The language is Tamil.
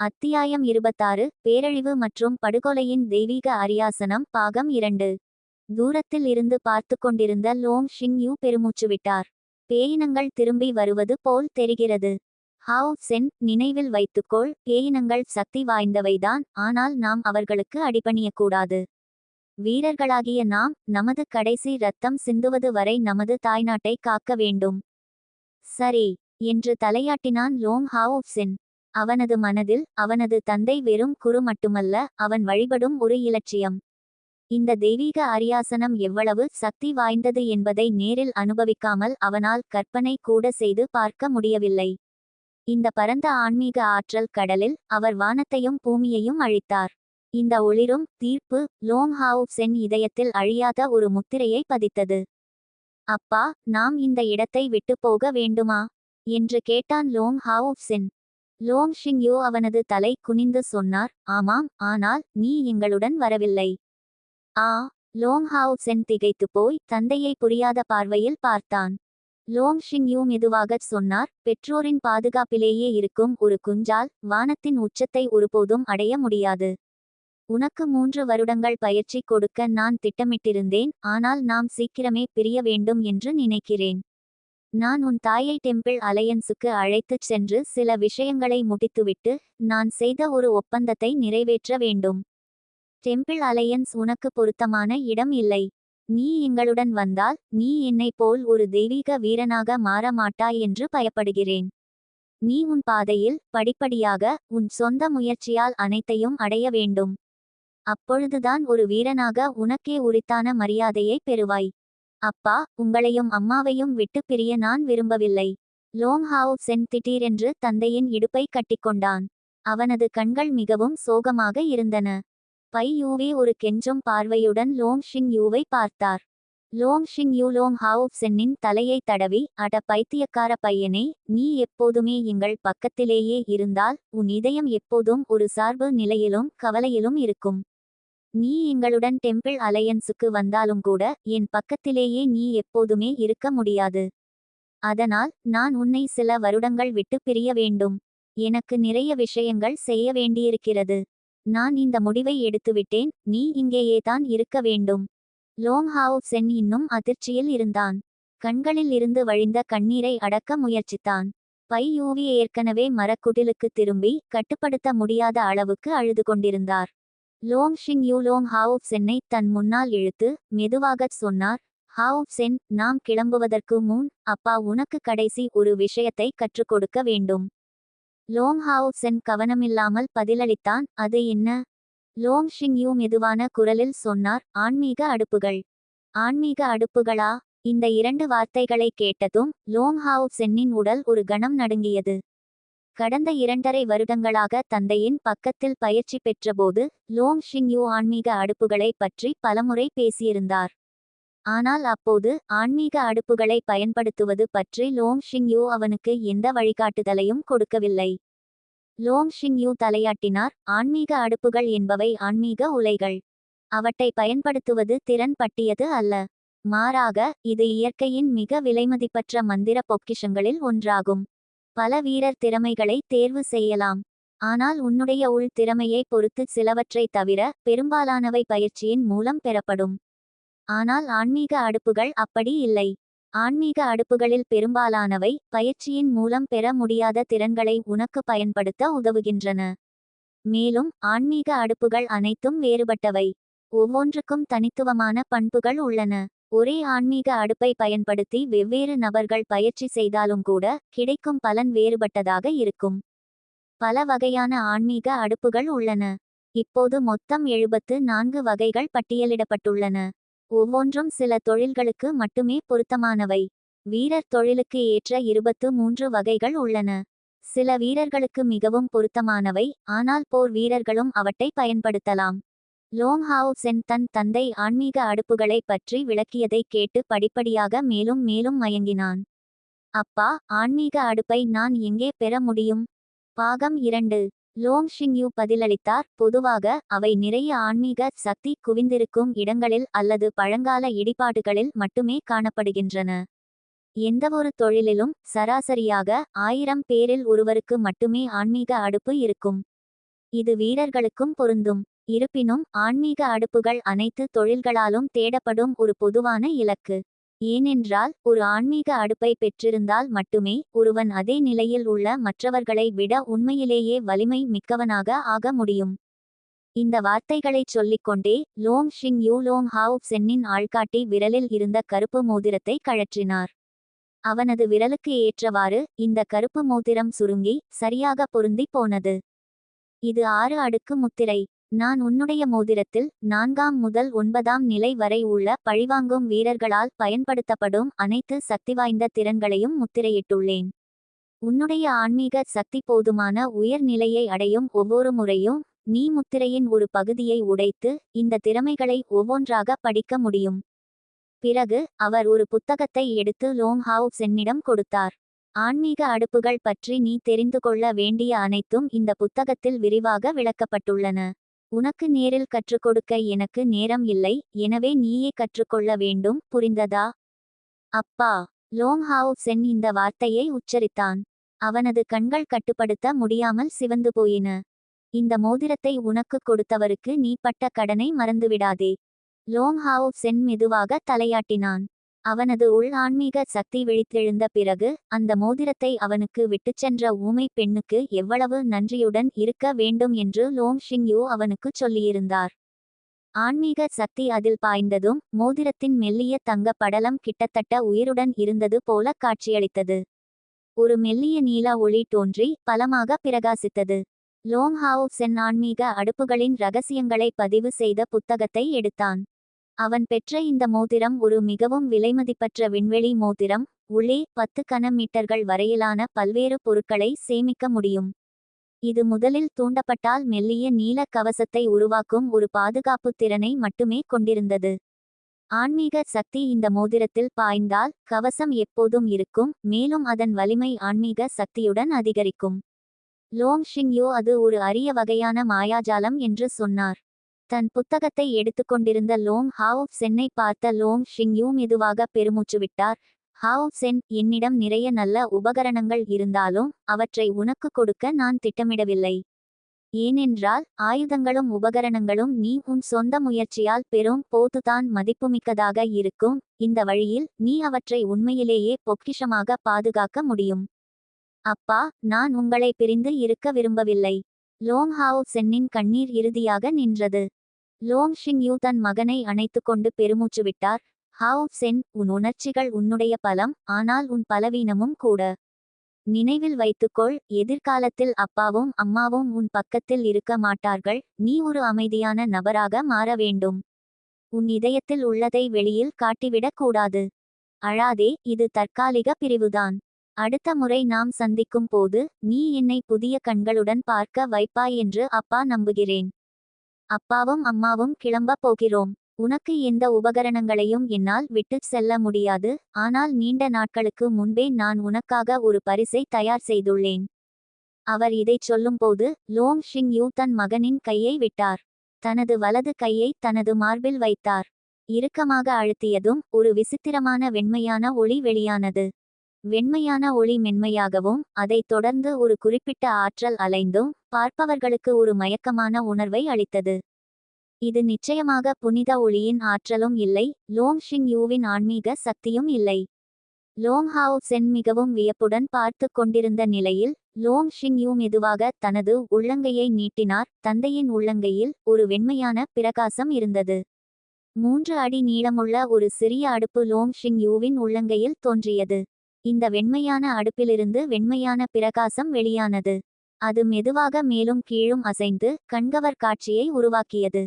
அத்தியாயம் இருபத்தாறு பேரழிவு மற்றும் படுகொலையின் தெய்வீக அரியாசனம் பாகம் இரண்டு. தூரத்தில் இருந்து பார்த்து கொண்டிருந்த லோங் ஷிங் யூ பெருமூச்சு விட்டார் பேயினங்கள் திரும்பி வருவது போல் தெரிகிறது. ஹாவ் சென் நினைவில் வைத்துக்கொள் பேயினங்கள் சக்தி வாய்ந்தவைதான் ஆனால் நாம் அவர்களுக்கு அடிபணியக்கூடாது. வீரர்களாகிய நாம் நமது கடைசி ரத்தம் சிந்துவது வரை நமது தாய்நாட்டை காக்க வேண்டும். சரி என்று தலையாட்டினான் லோங் ஹாவ் சென். அவனது மனதில் அவனது தந்தை வெறும் குரு மட்டுமல்ல அவன் வழிபடும் ஒரு இலட்சியம். இந்த தெய்வீக அரியாசனம் எவ்வளவு சக்தி வாய்ந்தது என்பதை நேரில் அனுபவிக்காமல் அவனால் கற்பனை கூட செய்து பார்க்க முடியவில்லை. இந்த பரந்த ஆன்மீக ஆற்றல் கடலில் அவர் வானத்தையும் பூமியையும் அழித்தார். இந்த ஒளிரும் தீர்ப்பு லோங் ஹாவ் சென் இதயத்தில் அழியாத ஒரு முத்திரையை பதித்தது. அப்பா நாம் இந்த இடத்தை விட்டு போக வேண்டுமா? என்று கேட்டான் Long Hao Chen. Long Xingyu அவனது தலை குனிந்து சொன்னார். ஆமாம் ஆனால் நீ எங்களுடன் வரவில்லை. ஆ லோங் ஹாவ் சென் திகைத்து போய் தந்தையை புரியாத பார்வையில் பார்த்தான். லோங் ஷிங்யூ மெதுவாகச் சொன்னார். பெற்றோரின் பாதுகாப்பிலேயே இருக்கும் ஒரு குஞ்சால் வானத்தின் உச்சத்தை ஒருபோதும் அடைய முடியாது. உனக்கு மூன்று வருடங்கள் பயிற்சி கொடுக்க நான் திட்டமிட்டிருந்தேன். ஆனால் நாம் சீக்கிரமே பிரிய வேண்டும் என்று நினைக்கிறேன். நான் உன் தாயை டெம்பிள் அலையன்ஸுக்கு அழைத்துச் சென்று சில விஷயங்களை முடித்துவிட்டு நான் செய்த ஒரு ஒப்பந்தத்தை நிறைவேற்ற வேண்டும். டெம்பிள் அலையன்ஸ் உனக்கு பொருத்தமான இடம் இல்லை. நீ எங்களுடன் வந்தால் நீ என்னைப் போல் ஒரு தெய்வீக வீரனாக மாற மாட்டாய் என்று பயப்படுகிறேன். நீ உன் பாதையில் படிப்படியாக உன் சொந்த முயற்சியால் அனைத்தையும் அடைய வேண்டும். அப்பொழுதுதான் ஒரு வீரனாக உனக்கே உரித்தான மரியாதையை பெறுவாய். அப்பா உங்களையும் அம்மாவையும் விட்டு பிரிய நான் விரும்பவில்லை. லோங் ஹாவ் சென் திடீரென்று தந்தையின் இடுப்பை கட்டிக்கொண்டான். அவனது கண்கள் மிகவும் சோகமாக இருந்தன. பை யூவே ஒரு கெஞ்சும் பார்வையுடன் லோங் ஷிங் யூவை பார்த்தார். Long Xing Yu Long Hao சென்னின் தலையை தடவி அட பைத்தியக்கார பையனே நீ எப்போதுமே எங்கள் பக்கத்திலேயே இருந்தால் உன் இதயம் எப்போதும் ஒரு சார்பு நிலையிலும் கவலையிலும் இருக்கும். நீ எங்களுடன் டெம்பிள் அலையன்ஸுக்கு வந்தாலும் கூட என் பக்கத்திலேயே நீ எப்போதுமே இருக்க முடியாது. அதனால் நான் உன்னை சில வருடங்கள் விட்டு பிரிய வேண்டும். எனக்கு நிறைய விஷயங்கள் செய்ய வேண்டியிருக்கிறது. நான் இந்த முடிவை எடுத்துவிட்டேன். நீ இங்கேயே தான் இருக்க வேண்டும். லோங் ஹாவ் சென் இன்னும் அதிர்ச்சியில் இருந்தான். கண்களில் இருந்து வழிந்த கண்ணீரை அடக்க முயற்சித்தான். பை யூவி ஏற்கனவே மரக்குடிலுக்கு திரும்பி கட்டுப்படுத்த முடியாத அளவுக்கு அழுது கொண்டிருந்தார். Long Shing Yu Long Hao Chennai தன் முன்னால் இழுத்து மெதுவாகச் சொன்னார் ஹாவ் சென் நாம் கிளம்புவதற்கு முன் அப்பா உனக்கு கடைசி ஒரு விஷயத்தை கற்றுக் கொடுக்க வேண்டும். லோங் ஹாவ் சென் கவனமில்லாமல் பதிலளித்தான் அது என்ன லோங் ஷிங் யூ மெதுவான குரலில் சொன்னார் ஆன்மீக அடுப்புகள். ஆன்மீக அடுப்புகளா இந்த இரண்டு வார்த்தைகளை கேட்டதும் லோங் ஹாவ் சென்னின் உடல் ஒரு கணம் நடுங்கியது. கடந்த இரண்டரை வருடங்களாக தந்தையின் பக்கத்தில் பயிற்சி பெற்றபோது லோங் ஷிங் யூ ஆன்மீக அடுப்புகளை பற்றி பலமுறை பேசியிருந்தார். ஆனால் அப்போது ஆன்மீக அடுப்புகளை பயன்படுத்துவது பற்றி லோங் ஷிங் யூ அவனுக்கு எந்த வழிகாட்டுதலையும் கொடுக்கவில்லை. லோங் ஷிங் யூ தலையாட்டினார் ஆன்மீக அடுப்புகள் என்பவை ஆன்மீக உலைகள். அவற்றை பயன்படுத்துவது திறன் பட்டியது அல்ல. மாறாக இது இயற்கையின் மிக விலைமதிப்பற்ற மந்திர பொக்கிஷங்களில் ஒன்றாகும். பல வீரர் திறமைகளை தேர்வு செய்யலாம். ஆனால் உன்னுடைய உள் திறமையை பொறுத்து சிலவற்றை தவிர பெரும்பாலானவை பயிற்சியின் மூலம் பெறப்படும். ஆனால் ஆன்மீக அடுப்புகள் அப்படி இல்லை. ஆன்மீக அடுப்புகளில் பெரும்பாலானவை பயிற்சியின் மூலம் பெற முடியாத திறன்களை உனக்கு பயன்படுத்த உதவுகின்றன. மேலும் ஆன்மீக அடுப்புகள் அனைத்தும் வேறுபட்டவை. ஒவ்வொன்றுக்கும் தனித்துவமான பண்புகள் உள்ளன. ஒரே ஆன்மீக அடுப்பை பயன்படுத்தி வெவ்வேறு நபர்கள் பயிற்சி செய்தாலும் கூட கிடைக்கும் பலன் வேறுபட்டதாக இருக்கும். பல வகையான ஆன்மீக அடுப்புகள் உள்ளன. இப்போது மொத்தம் எழுபத்து நான்கு வகைகள் பட்டியலிடப்பட்டுள்ளன. ஒவ்வொன்றும் சில தொழில்களுக்கு மட்டுமே பொருத்தமானவை. வீரர் தொழிலுக்கு ஏற்ற இருபத்து மூன்று வகைகள் உள்ளன. சில வீரர்களுக்கு மிகவும் பொருத்தமானவை ஆனால் போர் வீரர்களும் அவற்றை பயன்படுத்தலாம். லோங் ஹாவ் சென் தன் தந்தை ஆன்மீக அடுப்புகளை பற்றி விளக்கியதை கேட்டு படிப்படியாக மேலும் மேலும் மயங்கினான். அப்பா ஆன்மீக அடுப்பை நான் எங்கே பெற முடியும்? பாகம் இரண்டு. லோங் ஷிங்யூ பதிலளித்தார். பொதுவாக அவை நிறைய ஆன்மீக சக்தி குவிந்திருக்கும் இடங்களில் அல்லது பழங்கால இடிபாடுகளில் மட்டுமே காணப்படுகின்றன. எந்தவொரு தொழிலிலும் சராசரியாக ஆயிரம் பேரில் ஒருவருக்கு மட்டுமே ஆன்மீக அடுப்பு இருக்கும். இது வீரர்களுக்கும் பொருந்தும். இருப்பினும் ஆன்மீக அடுப்புகள் அனைத்து தொழில்களாலும் தேடப்படும் ஒரு பொதுவான இலக்கு. ஏனென்றால் ஒரு ஆன்மீக அடுப்பை பெற்றிருந்தால் மட்டுமே ஒருவன் அதே நிலையில் உள்ள மற்றவர்களை விட உண்மையிலேயே வலிமை மிக்கவனாக ஆக முடியும். இந்த வார்த்தைகளைச் சொல்லிக்கொண்டே Long Xing Yu Long Hao சென்னின் ஆள்காட்டி விரலில் இருந்த கருப்பு மோதிரத்தை கழற்றினார். அவனது விரலுக்கு ஏற்றவாறு இந்த கருப்பு மோதிரம் சுருங்கி சரியாக பொருந்தி போனது. இது ஆறு அடுக்கு முத்திரை. நான் உன்னுடைய மோதிரத்தில் நான்காம் முதல் ஒன்பதாம் நிலை வரை உள்ள பழிவாங்கும் வீரர்களால் பயன்படுத்தப்படும் அனைத்து சக்திவாய்ந்த திறன்களையும் முத்திரையிட்டுள்ளேன். உன்னுடைய ஆன்மீக சக்தி போதுமான உயர் நிலையை அடையும் ஒவ்வொரு முறையும் நீ முத்திரையின் ஒரு பகுதியை உடைத்து இந்த திறமைகளை ஒவ்வொன்றாக படிக்க முடியும். பிறகு அவர் ஒரு புத்தகத்தை எடுத்து லோங் ஹாவ் சென்னிடம் கொடுத்தார். ஆன்மீக அடுப்புகள் பற்றி நீ தெரிந்து கொள்ள வேண்டிய அனைத்தும் இந்த புத்தகத்தில் விரிவாக விளக்கப்பட்டுள்ளன. உனக்கு நேரில் கற்றுக்கொடுக்க எனக்கு நேரம் இல்லை எனவே நீயே கற்றுக்கொள்ள வேண்டும் புரிந்ததா? அப்பா லோங் ஹாவ் சென் இந்த வார்த்தையை உச்சரித்தான். அவனது கண்கள் கட்டுப்படுத்த முடியாமல் சிவந்து போயின. இந்த மோதிரத்தை உனக்கு கொடுத்தவருக்கு நீ பட்ட கடனை மறந்துவிடாதே. லோங் ஹாவ் சென் மெதுவாக தலையாட்டினான். அவனது உள் ஆன்மீக சக்தி விழித்தெழுந்த பிறகு அந்த மோதிரத்தை அவனுக்கு விட்டுச் சென்ற ஊமை பெண்ணுக்கு எவ்வளவு நன்றியுடன் இருக்க வேண்டும் என்று லோங் ஷிங்யூ அவனுக்குச் சொல்லியிருந்தார். ஆன்மீக சக்தி அதில் பாய்ந்ததும் மோதிரத்தின் மெல்லிய தங்க படலம் கிட்டத்தட்ட உயிருடன் இருந்தது போல காட்சியளித்தது. ஒரு மெல்லிய நீல ஒளி தோன்றி பலமாக பிரகாசித்தது. லோங் ஹாவ் சென் ஆன்மீக அடுப்புகளின் ரகசியங்களை பதிவு செய்த புத்தகத்தை எடுத்தான். அவன் பெற்ற இந்த மோதிரம் ஒரு மிகவும் விலைமதிப்பற்ற விண்வெளி மோதிரம் உள்ளே பத்து கன மீட்டர்கள் வரையிலான பல்வேறு பொருட்களை சேமிக்க முடியும். இது முதலில் தூண்டப்பட்டால் மெல்லிய நீல கவசத்தை உருவாக்கும் ஒரு பாதுகாப்பு திறனை மட்டுமே கொண்டிருந்தது. ஆன்மீக சக்தி இந்த மோதிரத்தில் பாய்ந்தால் கவசம் எப்போதும் இருக்கும் மேலும் அதன் வலிமை ஆன்மீக சக்தியுடன் அதிகரிக்கும். லோங் ஷிங்யோ அது ஒரு அரிய வகையான மாயாஜாலம் என்று சொன்னார். தன் புத்தகத்தை எடுத்துக்கொண்டிருந்த லோங் ஹாவ் சென்னை பார்த்த லோங் ஷிங்யூ மெதுவாக பெருமூச்சு விட்டார் ஹாவ் சென் என்னிடம் நிறைய நல்ல உபகரணங்கள் இருந்தாலும் அவற்றை உனக்கு கொடுக்க நான் திட்டமிடவில்லை. ஏனென்றால் ஆயுதங்களும் உபகரணங்களும் நீ உன் சொந்த முயற்சியால் பெரும் போதுதான் மதிப்புமிக்கதாக இருக்கும். இந்த வழியில் நீ அவற்றை உண்மையிலேயே பொக்கிஷமாக பாதுகாக்க முடியும். அப்பா நான் உங்களை பிரிந்து இருக்க விரும்பவில்லை. லோங் ஹாவ் சென்னின் கண்ணீர் இறுதியாக நின்றது. லோங் ஷிங் யூ தன் மகனை அணைத்துக்கொண்டு பெருமூச்சு விட்டார். ஹாவ் சென் உன் உணர்ச்சிகள் உன்னுடைய பலம் ஆனால் உன் பலவீனமும் கூட. நினைவில் வைத்துக்கொள் எதிர்காலத்தில் அப்பாவும் அம்மாவும் உன் பக்கத்தில் இருக்க மாட்டார்கள் நீ ஒரு அமைதியான நபராக மாற வேண்டும். உன் இதயத்தில் உள்ளதை வெளியில் காட்டிவிடக் கூடாது. அழாதே இது தற்காலிக பிரிவுதான். அடுத்த முறை நாம் சந்திக்கும் போது நீ என்னை புதிய கண்களுடன் பார்க்க வைப்பாய் என்று அப்பா நம்புகிறேன். அப்பாவும் அம்மாவும் கிளம்ப போகிறோம். உனக்கு எந்த உபகரணங்களையும் என்னால் விட்டுச் செல்ல முடியாது. ஆனால் நீண்ட நாட்களுக்கு முன்பே நான் உனக்காக ஒரு பரிசை தயார் செய்துள்ளேன். அவர் இதைச் சொல்லும்போது லோங் ஷிங் யூ தன் மகனின் கையை விட்டார். தனது வலது கையை தனது மார்பில் வைத்தார். இறுக்கமாக அழுத்தியதும் ஒரு விசித்திரமான வெண்மையான ஒளி வெளியானது. வெண்மையான ஒளி மென்மையாகவும் அதைத் தொடர்ந்து ஒரு குறிப்பிட்ட ஆற்றல் அலைந்தும் பார்ப்பவர்களுக்கு ஒரு மயக்கமான உணர்வை அளித்தது. இது நிச்சயமாக புனித ஒளியின் ஆற்றலும் இல்லை லோங் ஷிங் யூவின் ஆன்மீக சக்தியும் இல்லை. லோங் ஹாவ் சென் மிகவும் வியப்புடன் பார்த்து கொண்டிருந்த நிலையில் லோங் ஷிங் யூ மெதுவாக தனது உள்ளங்கையை நீட்டினார் தந்தையின் உள்ளங்கையில் ஒரு வெண்மையான பிரகாசம் இருந்தது. மூன்று அடி நீளமுள்ள ஒரு சிறிய அடுப்பு லோங் ஷிங் யூவின் உள்ளங்கையில் தோன்றியது. இந்த வெண்மையான அடுப்பிலிருந்து வெண்மையான பிரகாசம் வெளியானது. அது மெதுவாக மேலும் கீழும் அசைந்து கண்கவர் காட்சியை உருவாக்கியது.